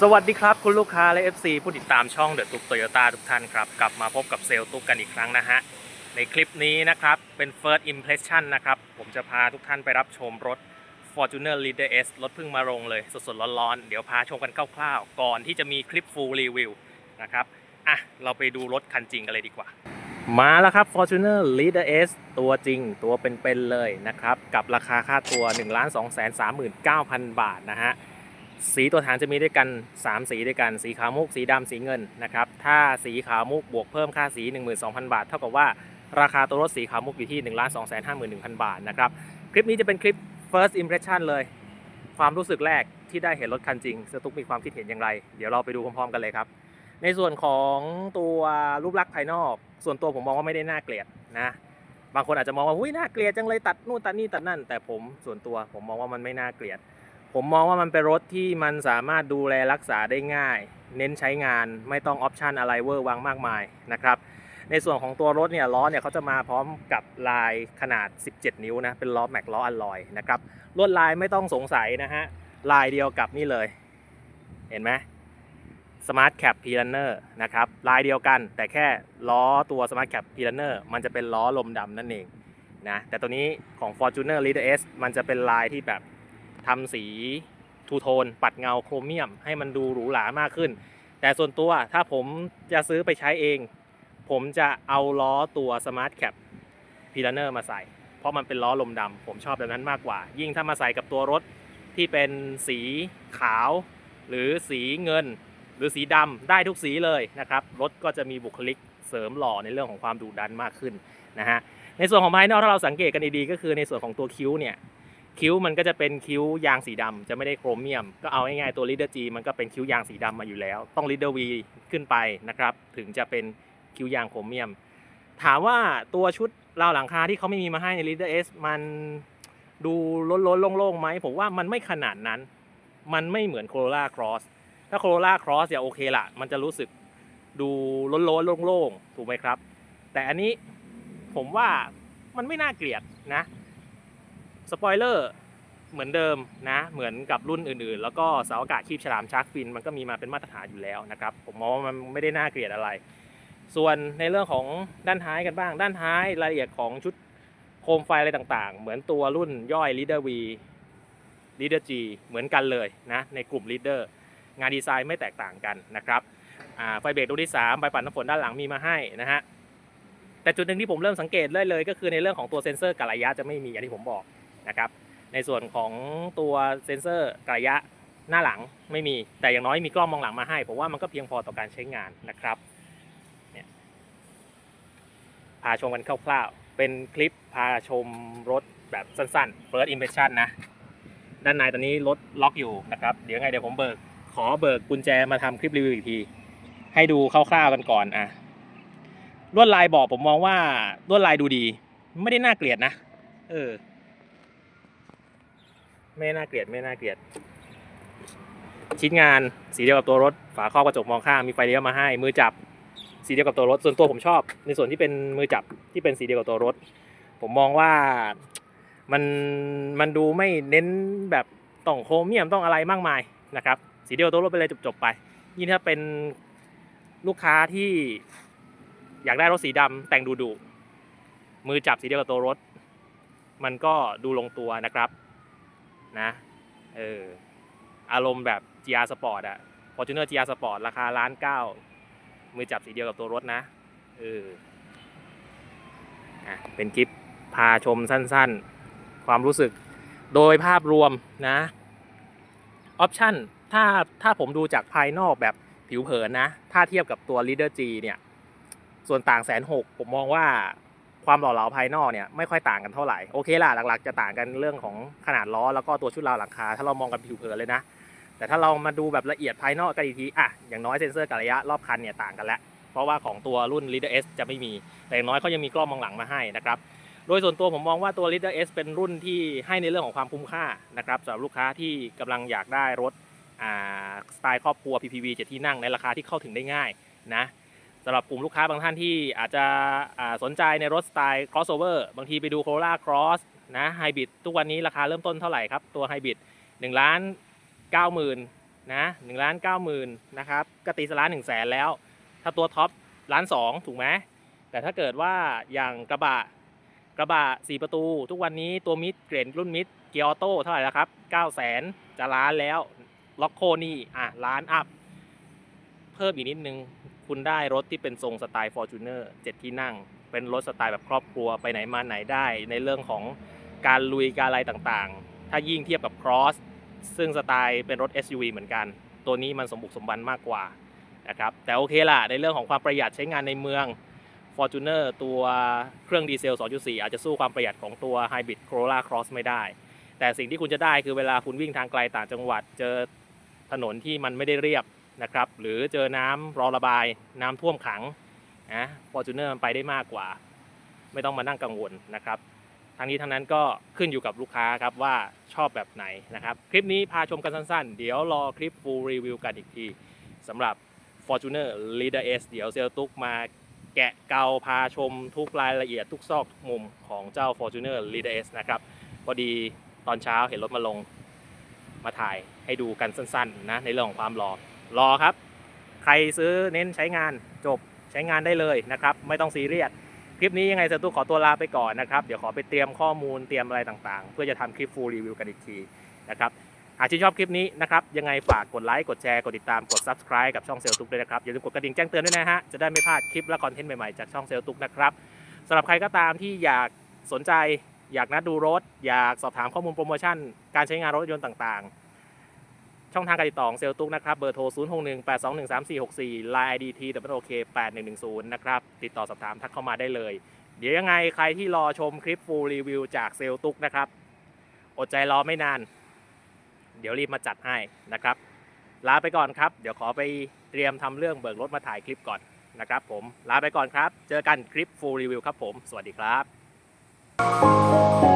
สวัสดีครับ คุณลูกค้าและ FC ผู้ติดตามช่องเดอะตุกโตโยต้าทุกท่านครับ กลับมาพบกับเซลล์ตุกกันอีกครั้งนะฮะ ในคลิปนี้นะครับ เป็น first impression นะครับ ผมจะพาทุกท่านไปรับชมรถ Fortuner Leader S รถเพิ่งมาลงเลย สดๆ ร้อนๆ เดี๋ยวพาชมกันคร่าวๆ ก่อนที่จะมีคลิป full review นะครับ อะ เราไปดูรถคันจริงกันเลยดีกว่า มาแล้วครับ Fortuner Leader S ตัวจริงตัวเป็นๆเลยนะครับกับราคาค่าตัว 1 2 3 9 0 0 0 บาทนะฮะ สีตัวถังจะมีด้วยกัน 3 สีด้วยกัน สีขาวมุก สีดำสีเงินนะครับ ถ้าสีขาวมุกบวกเพิ่มค่าสี 12,000 บาท เท่ากับว่าราคาตัวรถสีขาวมุกอยู่ที่ 1 2 5 1 0 0 0 บาทนะครับ คลิปนี้จะเป็นคลิป first impression เลย ความรู้สึกแรกที่ได้เห็นรถคันจริงสตุกมีความคิดเห็นอย่างไร เดี๋ยวเราไปดูพร้อมๆกันเลยครับ ในส่วนของตัวรูปลักษณ์ภายนอก ส่วนตัวผมมองว่าไม่ได้น่าเกลียดนะบางคนอาจจะมองว่าอุ้ยน่าเกลียดจังเลยตัดนู่นตัดนี่ตัดนั่น แต่ผมส่วนตัวผมมองว่ามันไม่น่าเกลียด ผมมองว่ามันเป็นรถที่มันสามารถดูแลรักษาได้ง่าย เน้นใช้งานไม่ต้องออปชันอะไรเวอร์วังมากมายนะครับในส่วนของตัวรถเนี่ยล้อเนี่ยเขาจะมาพร้อมกับลายขนาด 17 นิ้วนะเป็นล้อแม็กล้ออัลลอยนะครับลวดลายไม่ต้องสงสัยนะฮะลายเดียวกับนี่เลย เห็นไหม Smart Cap p l a n n e r นอร์นะครับลายเดียวกัน แต่แค่ล้อตัว Smart Cap p l a n n e r มันจะเป็นล้อลมดำนั่นเองนะแต่ตัวนี้ของ Fortuner Leader S มันจะเป็นลายที่แบบ ทำสีทูโทน ปัดเงาโครเมียม ให้มันดูหรูหรามากขึ้น แต่ส่วนตัวถ้าผมจะซื้อไปใช้เอง ผมจะเอาล้อตัว Smart Cap p l a n n e r มาใส่ เพราะมันเป็นล้อลมดำผมชอบแบบนั้นมากกว่า ยิ่งถ้ามาใส่กับตัวรถที่เป็นสีขาว หรือสีเงิน หรือสีดำได้ทุกสีเลยนะครับ รถก็จะมีบุคลิกเสริมหล่อในเรื่องของความดุดันมากขึ้นนะฮะในส่วนของภายนอกถ้าเราสังเกตกันดีๆก็คือในส่วนของตัวคิ้วเนี่ย คิ้วมันก็จะเป็นคิ้วยางสีดำจะไม่ได้โครเมียม ก็เอาง่ายๆตัว Leader G มันก็เป็นคิ้วยางสีดำมาอยู่แล้ว ต้อง Leader V ขึ้นไปนะครับ ถึงจะเป็นคิ้วยางโครเมียม ถามว่าตัวชุดราวหลังคาที่เขาไม่มีมาให้ใน Leader S มันดูล้นๆโล่งๆไหมผมว่ามันไม่ขนาดนั้น มันไม่เหมือน Corolla Cross ถ้า Corolla Cross เนี่ยโอเคละมันจะรู้สึกดูล้นๆโล่งๆถูกไหมครับ แต่อันนี้ผมว่ามันไม่น่าเกลียดนะ สปอยเลอร์เหมือนเดิมนะเหมือนกับรุ่นอื่นๆ แล้วก็เสาอากาศคีบฉลามชาร์กฟินมันก็มีมาเป็นมาตรฐานอยู่แล้วนะครับผมมองว่ามันไม่ได้น่าเกลียดอะไร ส่วนในเรื่องของด้านท้ายกันบ้าง ด้านท้ายรายละเอียดของชุดโคมไฟอะไรต่างๆ เหมือนตัวรุ่นย่อย Leader V Leader G เหมือนกันเลยนะในกลุ่ม Leader งานดีไซน์ไม่แตกต่างกันนะครับไฟเบรกตัวที่3ใบปัดน้ำฝนด้านหลังมีมาให้นะฮะแต่จุดหนึ่งที่ผมเริ่มสังเกตเลยเลย ก็คือในเรื่องของตัวเซ็นเซอร์กะระยะจะไม่มีอย่างที่ผมบอก นะครับ ในส่วนของตัวเซ็นเซอร์กระยะหน้าหลังไม่มี แต่อย่างน้อยมีกล้องมองหลังมาให้ผมว่ามันก็เพียงพอต่อการใช้งานนะครับเนี่ยพาชมกันคร่าวๆ เป็นคลิปพาชมรถแบบสั้นๆ first impression นะ ด้านในตอนนี้รถล็อกอยู่นะครับ เดี๋ยวไงเดี๋ยวผมเบิก ขอเบิกกุญแจมาทำคลิปรีวิวอีกที ให้ดูคร่าวๆกันก่อนอะลวดลายบอกผมมองว่าลวดลายดูดี ไม่ได้น่าเกลียดนะ เออ ไม่น่าเกลียดไม่น่าเกลียด ชิ้นงานสีเดียวกับตัวรถ ฝาครอบกระจกมองข้างมีไฟเลี้ยวมาให้ มือจับ สีเดียวกับตัวรถ ส่วนตัวผมชอบ ในส่วนที่เป็นมือจับที่เป็นสีเดียวกับตัวรถ ผมมองว่ามันมันดูไม่เน้นแบบต้องโครเมียมต้องอะไรมากมายนะครับ สีเดียวตัวรถไปเลยจบๆไป ยิ่งถ้าเป็นลูกค้าที่อยากได้รถสีดำแต่งดูดุมือจับสีเดียวกับตัวรถ มันก็ดูลงตัวนะครับ นะเอออารมณ์แบบ GR Sport อะ Fortuner GR Sport ราคาล้านเก้ามือจับสีเดียวกับตัวรถนะเอออะเป็นคลิปพาชมสั้นๆ ความรู้สึกโดยภาพรวมนะออปชั่นถ้าถ้าผมดูจากภายนอกแบบผิวเผินนะ ถ้าเทียบกับตัว Leader G เนี่ย ส่วนต่างแสนหกผมมองว่า ความหล่อเหลาภายนอกเนี่ยไม่ค่อยต่างกันเท่าไหร่โอเคล่ะหลักๆจะต่างกันเรื่องของขนาดล้อแล้วก็ตัวชุดราวหลังคา ถ้าเรามองกันผิวเผินเลยนะ แต่ถ้าเรามาดูแบบละเอียดภายนอกกันอีกทีอะอย่างน้อยเซ็นเซอร์กะระยะรอบคันเนี่ยต่างกันแล้วเพราะว่าของตัวรุ่น Leader S จะไม่มี แต่อย่างน้อยเขายังมีกล้องมองหลังมาให้นะครับโดยส่วนตัวผมมองว่าตัว Leader S เป็นรุ่นที่ให้ในเรื่องของความคุ้มค่านะครับสำหรับลูกค้าที่กำลังอยากได้รถสไตล์ครอบครัว PPV เจ็ดที่นั่งในราคาที่เข้าถึงได้ง่ายนะ สำหรับกลุ่มลูกค้าบางท่านที่อาจจะสนใจในรถสไตล์ crossover บางทีไปดู Corolla Cross นะ Hybrid ทุกวันนี้ราคาเริ่มต้นเท่าไหร่ครับ ตัว Hybrid 1ล้าน9 0 0 0 0นะหนึ่งล้านเก้าหมื่นนะครับกตีสล้านหนึ่งแสนแล้ว ถ้าตัวท็อปล้านสองถูกไหมแต่ถ้าเกิดว่าอย่างกระบะกระบะสี่ประตู ทุกวันนี้ตัวมิดเกรดรุ่นมิดเกียร์ออโต้เท่าไหร่แล้วครับเก้าแสนจะล้านแล้วล็อกโคนี่อะล้านอัพ เพิ่มอีกนิดนึง คุณได้รถที่เป็นทรงสไตล์ Fortuner 7 ที่นั่ง เป็นรถสไตล์แบบครอบครัวไปไหนมาไหนได้ ในเรื่องของการลุยการอะไรต่างๆ ถ้ายิ่งเทียบกับ Cross ซึ่งสไตล์เป็นรถ SUV เหมือนกัน ตัวนี้มันสมบุกสมบันมากกว่านะครับแต่โอเคล่ะ ในเรื่องของความประหยัดใช้งานในเมือง Fortuner ตัวเครื่องดีเซล 2.4 อาจจะสู้ความประหยัดของตัว Hybrid Corolla Cross ไม่ได้ แต่สิ่งที่คุณจะได้คือเวลาคุณวิ่งทางไกลต่างจังหวัด เจอถนนที่มันไม่ได้เรียบ นะครับ หรือเจอน้ำรอระบายน้ำท่วมขังนะฟอร์จูเนอร์มันไปได้มากกว่า ไม่ต้องมานั่งกังวลนะครับทั้งนี้ทั้งนั้นก็ขึ้นอยู่กับลูกค้าครับว่าชอบแบบไหนนะครับ คลิปนี้พาชมกันสั้นๆ เดี๋ยวรอคลิป full review กันอีกทีสำหรับ Fortuner Leader S เดี๋ยวเซลตุกมาแกะเกาพาชมทุกรายละเอียดทุกซอกทุกมุมของเจ้า Fortuner Leader S นะครับ พอดีตอนเช้าเห็นรถมาลงมาถ่ายให้ดูกันสั้นๆนะในเรื่องของความรอ รอครับ ใครซื้อเน้นใช้งานจบใช้งานได้เลยนะครับ ไม่ต้องซีเรียสคลิปนี้ยังไงเซตุขอตัวลาไปก่อนนะครับ เดี๋ยวขอไปเตรียมข้อมูลเตรียมอะไรต่างๆ เพื่อจะทำคลิป full review กันอีกทีนะครับหากชื่นชอบคลิปนี้นะครับ ยังไงฝากกดไลค์ กดแชร์ กดติดตาม กด subscribe กับช่องเซลล์ตุกด้วยนะครับ อย่าลืมกดกระดิ่งแจ้งเตือนด้วยนะฮะ จะได้ไม่พลาดคลิปและคอนเทนต์ใหม่ ๆ จากช่องเซลล์ตุกนะครับสำหรับใครก็ตามที่อยากสนใจ อยากนัดดูรถ อยากสอบถามข้อมูลโปรโมชั่น การใช้งานรถยนต์ต่างๆ ช่องทางการติดต่อของเซลตุกนะครับ เบอร์โทร 0 6 1 8 2 1 3 4 6 4 Line ID T W O K 8110 นะครับ ติดต่อสอบถามทักเข้ามาได้เลย เดี๋ยวยังไงใครที่รอชมคลิป full review จากเซลตุกนะครับ อดใจรอไม่นาน เดี๋ยวรีบมาจัดให้นะครับ ลาไปก่อนครับ เดี๋ยวขอไปเตรียมทำเรื่องเบิกรถมาถ่ายคลิปก่อนนะครับผม ลาไปก่อนครับ เจอกันคลิป full review ครับผม สวัสดีครับ